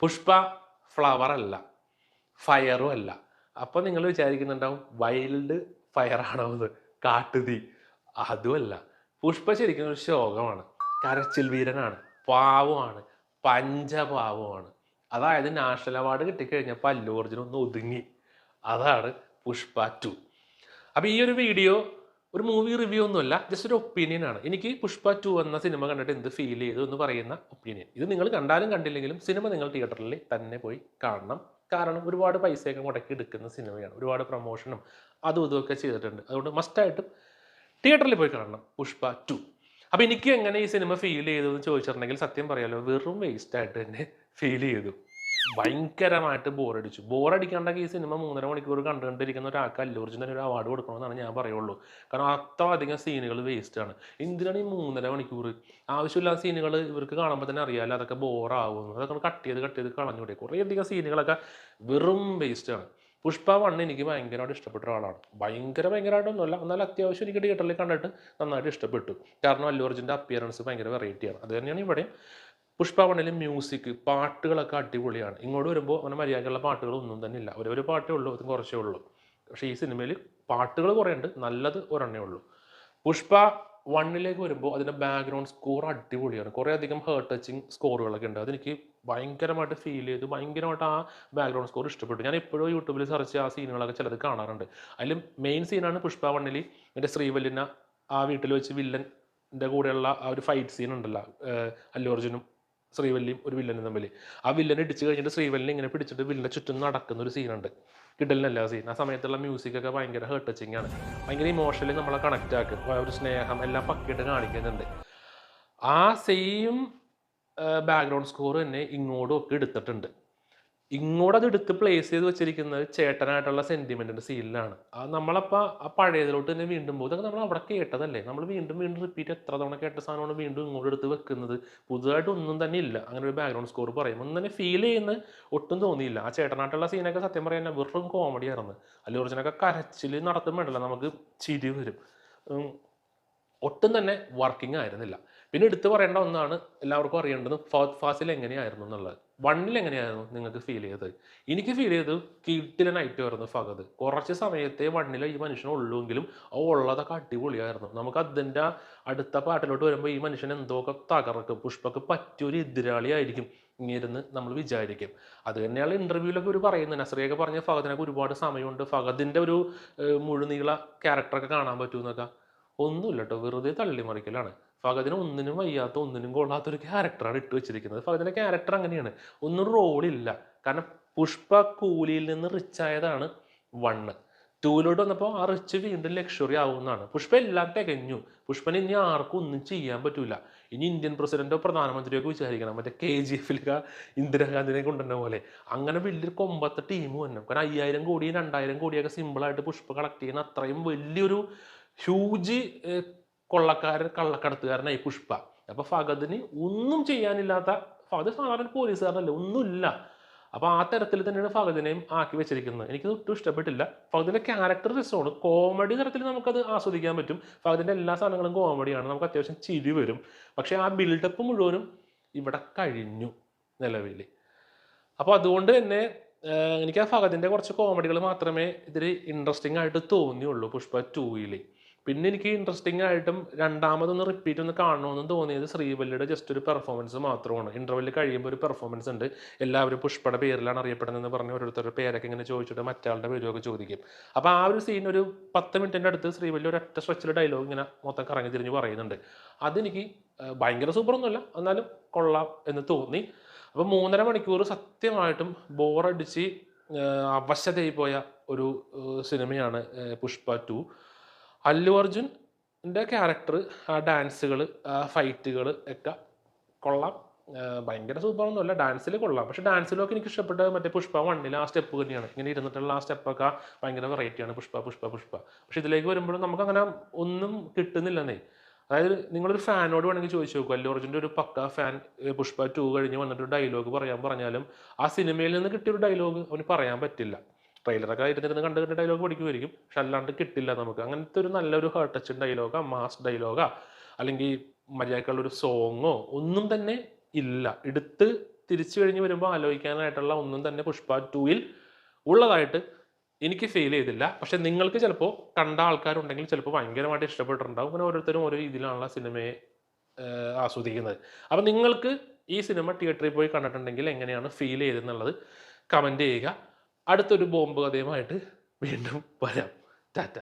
Pushpa flower അല്ല ഫയറും അല്ല. അപ്പോൾ നിങ്ങൾ വിചാരിക്കുന്നുണ്ടാവും വൈൽഡ് ആണോ എന്ന് കാട്ടുതീ. അതുമല്ല പുഷ്പ ശരിക്കും ഒരു ശോകമാണ് കരച്ചിൽ വീരനാണ് പാവമാണ് പഞ്ചപാവമാണ്. അതായത് നാഷണൽ അവാർഡ് കിട്ടിക്കഴിഞ്ഞപ്പോൾ അല്ലു അർജുൻ ഒന്ന് ഒതുങ്ങി. അതാണ് പുഷ്പ ടു അപ്പോൾ ഈ ഒരു വീഡിയോ ഒരു മൂവി റിവ്യൂ ഒന്നുമല്ല ജസ്റ്റ് ഒരു ഒപ്പീനിയൻ ആണ്. എനിക്ക് പുഷ്പ ടു എന്ന സിനിമ കണ്ടിട്ട് എന്ത് ഫീൽ ചെയ്തു എന്ന് പറയുന്ന ഒപ്പീനിയൻ ഇത് നിങ്ങൾ കണ്ടാലും കണ്ടില്ലെങ്കിലും സിനിമ നിങ്ങൾ തിയേറ്ററിൽ തന്നെ പോയി കാണണം. കാരണം ഒരുപാട് പൈസയൊക്കെ മുടക്കി എടുക്കുന്ന സിനിമയാണ് ഒരുപാട് പ്രൊമോഷനും അതും ഇതുമൊക്കെ ചെയ്തിട്ടുണ്ട്. അതുകൊണ്ട് മസ്റ്റായിട്ടും തിയേറ്ററിൽ പോയി കാണണം പുഷ്പ ടു അപ്പോൾ എനിക്ക് എങ്ങനെ ഈ സിനിമ ഫീൽ ചെയ്തു എന്ന് ചോദിച്ചിട്ടുണ്ടെങ്കിൽ സത്യം പറയാലോ വെറും വേസ്റ്റ് ആയിട്ട് തന്നെ ഫീൽ ചെയ്തു. ഭയങ്കരമായിട്ട് ബോറടിച്ചു. ബോറടിക്കാണ്ടെങ്കിൽ ഈ സിനിമ മൂന്നര മണിക്കൂർ കണ്ടുകൊണ്ടിരിക്കുന്ന ഒരാൾക്ക് അല്ലൂർജിന് തന്നെ ഒരു അവാർഡ് കൊടുക്കണമെന്നാണ് ഞാൻ പറയുള്ളൂ. കാരണം അത്ര അധികം സീനുകൾ വേസ്റ്റ് ആണ്. എന്തിനാണ് ഈ മൂന്നര മണിക്കൂർ? ആവശ്യമില്ലാത്ത സീനുകൾ ഇവർക്ക് കാണുമ്പോൾ തന്നെ അറിയാമല്ലോ അതൊക്കെ ബോറാവുന്നു. അതൊക്കെ കട്ട് ചെയ്ത് കട്ട് ചെയ്ത് കളഞ്ഞൂടെ. കുറേ അധികം സീനുകളൊക്കെ വെറും വേസ്റ്റാണ് പുഷ്പ വണ്ണ് എനിക്ക് ഭയങ്കരമായിട്ട് ഇഷ്ടപ്പെട്ട ഒരാളാണ്. ഭയങ്കര ഭയങ്കരമായിട്ടൊന്നുമല്ല എന്നാൽ അത്യാവശ്യം എനിക്ക് തിയേറ്ററിൽ കണ്ടിട്ട് നന്നായിട്ട് ഇഷ്ടപ്പെട്ടു. കാരണം അല്ലു അർജുന്റെ അപ്പിയറൻസ് ഭയങ്കര വെറൈറ്റിയാണ് അത് തന്നെയാണ് ഇവിടെ പുഷ്പ വണ്ണിലെ മ്യൂസിക് പാട്ടുകളൊക്കെ അടിപൊളിയാണ്. ഇങ്ങോട്ട് വരുമ്പോൾ അങ്ങനെ മര്യാദയുള്ള പാട്ടുകൾ ഒന്നും തന്നെ ഇല്ല. ഒരേ ഒരു പാട്ടേ ഉള്ളൂ അതും കുറച്ചേ ഉള്ളൂ. പക്ഷേ ഈ സിനിമയിൽ പാട്ടുകൾ കുറേ ഉണ്ട് നല്ലത് ഒരെണ്ണേ ഉള്ളൂ. പുഷ്പ വണ്ണിലേക്ക് വരുമ്പോൾ അതിന്റെ ബാക്ക്ഗ്രൗണ്ട് സ്കോർ അടിപൊളിയാണ്. കുറേ അധികം ഹേർട്ട് ടച്ചിങ് സ്കോറുകളൊക്കെ ഉണ്ട്. അതെനിക്ക് ഭയങ്കരമായിട്ട് ഫീൽ ചെയ്തു. ഭയങ്കരമായിട്ട് ആ ബാക്ക്ഗ്രൗണ്ട് സ്കോർ ഇഷ്ടപ്പെട്ടു. ഞാൻ എപ്പോഴും യൂട്യൂബിൽ സെർച്ച് ആ സീനുകളൊക്കെ ചിലത് കാണാറുണ്ട്. അതിൽ മെയിൻ സീനാണ് പുഷ്പ വണ്ണിൽ എന്റെ ശ്രീവല്ലിന ആ വീട്ടിൽ വെച്ച് വില്ലന്റെ കൂടെയുള്ള ആ ഒരു ഫൈറ്റ് സീൻ ഉണ്ടല്ലോ. അല്ലു അർജുനും ശ്രീവല്ലിയും ഒരു വില്ലനും തമ്മിൽ ആ വില്ലനെ ഇടിച്ചു കഴിഞ്ഞിട്ട് ശ്രീവല്ലിനെ ഇങ്ങനെ പിടിച്ചിട്ട് വില്ലനെ ചുറ്റും നടക്കുന്ന ഒരു സീനുണ്ട് കിടലിനല്ല സീൻ ആ സമയത്തുള്ള മ്യൂസിക് ഒക്കെ ഭയങ്കര ഹേർട്ട് ടച്ചിങ് ആണ്. ഭയങ്കര ഇമോഷണലി നമ്മളെ കണക്റ്റ് ആക്കും. ഒരു സ്നേഹം എല്ലാം പക്കിയിട്ട് കാണിക്കുന്നുണ്ട്. ആ സെയിം ബാക്ക്ഗ്രൗണ്ട് സ്കോർ തന്നെ ഇങ്ങോട്ടും ഒക്കെ എടുത്തിട്ടുണ്ട്. ഇങ്ങോട്ട് എടുത്ത് പ്ലേസ് ചെയ്ത് വെച്ചിരിക്കുന്നത് ചേട്ടനായിട്ടുള്ള സെന്റിമെന്റിന്റെ സീലിലാണ് അത് നമ്മളപ്പോൾ ആ പഴയതിലോട്ട് തന്നെ വീണ്ടും പോകും. നമ്മൾ അവിടെ കേട്ടതല്ലേ? നമ്മൾ വീണ്ടും വീണ്ടും റിപ്പീറ്റ് എത്ര തവണ കേട്ട സാധനമാണ് വീണ്ടും ഇങ്ങോട്ട് എടുത്ത് വെക്കുന്നത്? പുതുതായിട്ട് ഒന്നും തന്നെ ഇല്ല. അങ്ങനെ ഒരു ബാക്ക്ഗ്രൗണ്ട് സ്കോർ പറയും ഒന്നും തന്നെ ഫീൽ ചെയ്യുന്ന ഒട്ടും തോന്നിയില്ല. ആ ചേട്ടനായിട്ടുള്ള സീനൊക്കെ സത്യം പറയാൻ വെറും കോമഡി ആയിരുന്നു. അല്ലു ഒറിജിനൊക്കെ കരച്ചിൽ നടത്തും വേണ്ടല്ലോ നമുക്ക് ചിരി വരും. ഒട്ടും തന്നെ വർക്കിംഗ് ആയിരുന്നില്ല. പിന്നെ എടുത്തു പറയേണ്ട ഒന്നാണ് എല്ലാവർക്കും അറിയേണ്ടത് ഫഹദ് ഫാസിൽ എങ്ങനെയായിരുന്നു എന്നുള്ളത്. വണ്ണിൽ എങ്ങനെയായിരുന്നു നിങ്ങൾക്ക് ഫീൽ ചെയ്തത്? എനിക്ക് ഫീൽ ചെയ്തത് നൈറ്റ് ആയിരുന്നു ഫഹദ്. കുറച്ച് സമയത്തെ വണ്ണിൽ ഈ മനുഷ്യൻ ഉള്ളുവെങ്കിലും ആ ഉള്ളതൊക്കെ അടിപൊളിയായിരുന്നു. നമുക്ക് അതിന്റെ അടുത്ത പാട്ടിലോട്ട് വരുമ്പോൾ ഈ മനുഷ്യൻ എന്തൊക്കെ തകർക്കും പുഷ്പക്ക് പറ്റിയൊരു എതിരാളിയായിരിക്കും ഇങ്ങിരുന്ന് നമ്മൾ വിചാരിക്കും. അത് തന്നെയാണ് ഇന്റർവ്യൂവിലൊക്കെ ഒരു പറയുന്നത്. നസ്രിയൊക്കെ പറഞ്ഞ ഫഹദിനൊക്കെ ഒരുപാട് സമയമുണ്ട്. ഫഹദിന്റെ ഒരു മുഴുനീള ക്യാരക്ടറൊക്കെ കാണാൻ പറ്റുമെന്നൊക്കെ ഒന്നുമില്ല കേട്ടോ വെറുതെ തള്ളിമറിക്കലാണ്. ഫഹദിന് ഒന്നിനും വയ്യാത്ത ഒന്നിനും കൊള്ളാത്ത ഒരു ക്യാരക്ടറാണ് ഇട്ട് വെച്ചിരിക്കുന്നത്. ഫഹദിന്റെ ക്യാരക്ടർ അങ്ങനെയാണ്. ഒന്നും റോളില്ല കാരണം പുഷ്പ കൂലിയിൽ നിന്ന് റിച്ച് ആയതാണ് വണ്ണ് ടൂലോട്ട് വന്നപ്പോൾ ആ റിച്ച് വീണ്ടും ലക്ഷറി ആവുന്നതാണ് പുഷ്പ എല്ലാം തികഞ്ഞു. പുഷ്പന് ഇനി ആർക്കും ഒന്നും ചെയ്യാൻ പറ്റൂല. ഇനി ഇന്ത്യൻ പ്രസിഡന്റോ പ്രധാനമന്ത്രിയോ ഒക്കെ വിചാരിക്കണം. മറ്റേ കെ ജി എഫിലൊക്കെ ഇന്ദിരാഗാന്ധിനെ കൊണ്ടുവന്ന പോലെ. അങ്ങനെ വലിയൊരു കൊമ്പത്തെ ടീം വന്നു. കാരണം അയ്യായിരം കോടിയും രണ്ടായിരം കോടിയൊക്കെ സിമ്പിളായിട്ട് പുഷ്പ കളക്ട് ചെയ്യുന്ന അത്രയും വലിയൊരു ഹ്യൂജ് കൊള്ളക്കാരൻ കള്ളക്കടത്തുകാരനായി പുഷ്പ. അപ്പൊ ഫഗദിന് ഒന്നും ചെയ്യാനില്ലാത്ത ഫഗദ് സാധാരണ പോലീസുകാരനല്ലേ ഒന്നുമില്ല. അപ്പൊ ആ തരത്തിൽ തന്നെയാണ് ഫഗദിനെയും ആക്കി വെച്ചിരിക്കുന്നത്. എനിക്ക് ഒട്ടും ഇഷ്ടപ്പെട്ടില്ല. ഫഗദിന്റെ ക്യാരക്ടർ രസമാണ്. കോമഡി തരത്തിൽ നമുക്കത് ആസ്വദിക്കാൻ പറ്റും. ഫഗദിന്റെ എല്ലാ സാധനങ്ങളും കോമഡിയാണ് നമുക്ക് അത്യാവശ്യം ചിരി വരും. പക്ഷെ ആ ബിൽഡപ്പ് മുഴുവനും ഇവിടെ കഴിഞ്ഞു നിലവിൽ അപ്പോൾ അതുകൊണ്ട് തന്നെ എനിക്ക് ആ ഫഹദിന്റെ കുറച്ച് കോമഡികൾ മാത്രമേ ഇതിൽ ഇൻട്രസ്റ്റിംഗ് ആയിട്ട് തോന്നിയുള്ളൂ പുഷ്പ ടൂയിൽ പിന്നെ എനിക്ക് ഇൻട്രസ്റ്റിംഗ് ആയിട്ടും രണ്ടാമതൊന്ന് റിപ്പീറ്റ് ഒന്ന് കാണണമെന്ന് തോന്നിയത് ശ്രീവല്ലിയുടെ ജസ്റ്റ് ഒരു പെർഫോമൻസ് മാത്രമാണ്. ഇന്റർവെല്ലിൽ കഴിയുമ്പോൾ ഒരു പെർഫോമൻസ് ഉണ്ട്. എല്ലാവരും പുഷ്പയുടെ പേരിലാണ് അറിയപ്പെടുന്നതെന്ന് പറഞ്ഞ് ഓരോരുത്തരുടെ പേരൊക്കെ ഇങ്ങനെ ചോദിച്ചിട്ട് മറ്റാളുടെ പേരൊക്കെ ചോദിക്കും. അപ്പോൾ ആ ഒരു സീൻ ഒരു പത്ത് മിനിറ്റിന്റെ അടുത്ത് ശ്രീവല്ലി ഒരു ഒറ്റ സ്ട്രെച്ചിൽ ഡയലോഗ് ഇങ്ങനെ മൊത്തം കറങ്ങി തിരിഞ്ഞ് പറയുന്നുണ്ട്. അതെനിക്ക് ഭയങ്കര സൂപ്പറൊന്നുമല്ല എന്നാലും കൊള്ളാം എന്ന് തോന്നി. അപ്പോൾ മൂന്നര മണിക്കൂർ സത്യമായിട്ടും ബോറടിച്ച് അവശതയായി പോയ ഒരു സിനിമയാണ് പുഷ്പ ടു അല്ലു അർജുന്റെ ക്യാരക്ടർ ആ ഡാൻസുകൾ ഫൈറ്റുകൾ ഒക്കെ കൊള്ളാം. ഭയങ്കര ഭയങ്കര സൂപ്പറൊന്നുമല്ല ഡാൻസിൽ കൊള്ളാം. പക്ഷെ ഡാൻസിലൊക്കെ എനിക്ക് ഇഷ്ടപ്പെട്ട മറ്റേ പുഷ്പ വണ്ണിൽ ആ സ്റ്റെപ്പ് തന്നെയാണ്. ഇങ്ങനെ ഇരുന്നിട്ടുള്ള ആ സ്റ്റെപ്പൊക്കെ ഭയങ്കര വെറൈറ്റിയാണ് പുഷ്പ പുഷ്പ പുഷ്പ. പക്ഷെ ഇതിലേക്ക് വരുമ്പോഴും നമുക്ക് അങ്ങനെ ഒന്നും കിട്ടുന്നില്ലെന്നേ. അതായത് നിങ്ങളൊരു ഫാനോട് വേണമെങ്കിൽ ചോദിച്ചു നോക്കും. അല്ലു അർജുന്റെ ഒരു പക്ക ഫാൻ പുഷ്പ ടു കഴിഞ്ഞ് വന്നിട്ട് ഡയലോഗ് പറയാൻ പറഞ്ഞാലും ആ സിനിമയിൽ നിന്ന് കിട്ടിയ ഒരു ഡയലോഗ് അവന് പറയാൻ പറ്റില്ല. ട്രെയിലറൊക്കെ ഇരുന്നിരുന്ന് കണ്ട് കണ്ട് ഡയലോഗ് പഠിക്കുമായിരിക്കും പക്ഷെ അല്ലാണ്ട് കിട്ടില്ല നമുക്ക്. അങ്ങനത്തെ ഒരു നല്ലൊരു ഹേർട്ട് ടച്ച് ഡയലോഗാ മാസ് ഡയലോഗാ അല്ലെങ്കിൽ മര്യാദക്കുള്ള ഒരു സോങ്ങോ ഒന്നും തന്നെ ഇല്ല. എടുത്ത് തിരിച്ചു കഴിഞ്ഞ് വരുമ്പോൾ ആലോചിക്കാനായിട്ടുള്ള ഒന്നും തന്നെ പുഷ്പ ടൂയിൽ ഉള്ളതായിട്ട് എനിക്ക് ഫീൽ ചെയ്തില്ല. പക്ഷെ നിങ്ങൾക്ക് ചിലപ്പോൾ കണ്ട ആൾക്കാരുണ്ടെങ്കിൽ ചിലപ്പോൾ ഭയങ്കരമായിട്ട് ഇഷ്ടപ്പെട്ടിട്ടുണ്ടാവും. അങ്ങനെ ഓരോരുത്തരും ഓരോ രീതിയിലാണല്ലോ സിനിമയെ ആസ്വദിക്കുന്നത്. അപ്പം നിങ്ങൾക്ക് ഈ സിനിമ തിയേറ്ററിൽ പോയി കണ്ടിട്ടുണ്ടെങ്കിൽ എങ്ങനെയാണ് ഫീൽ ചെയ്തെന്നുള്ളത് കമന്റ് ചെയ്യുക. അടുത്തൊരു ബോംബ് കഥയുമായിട്ട് വീണ്ടും വരാം. ടാറ്റ.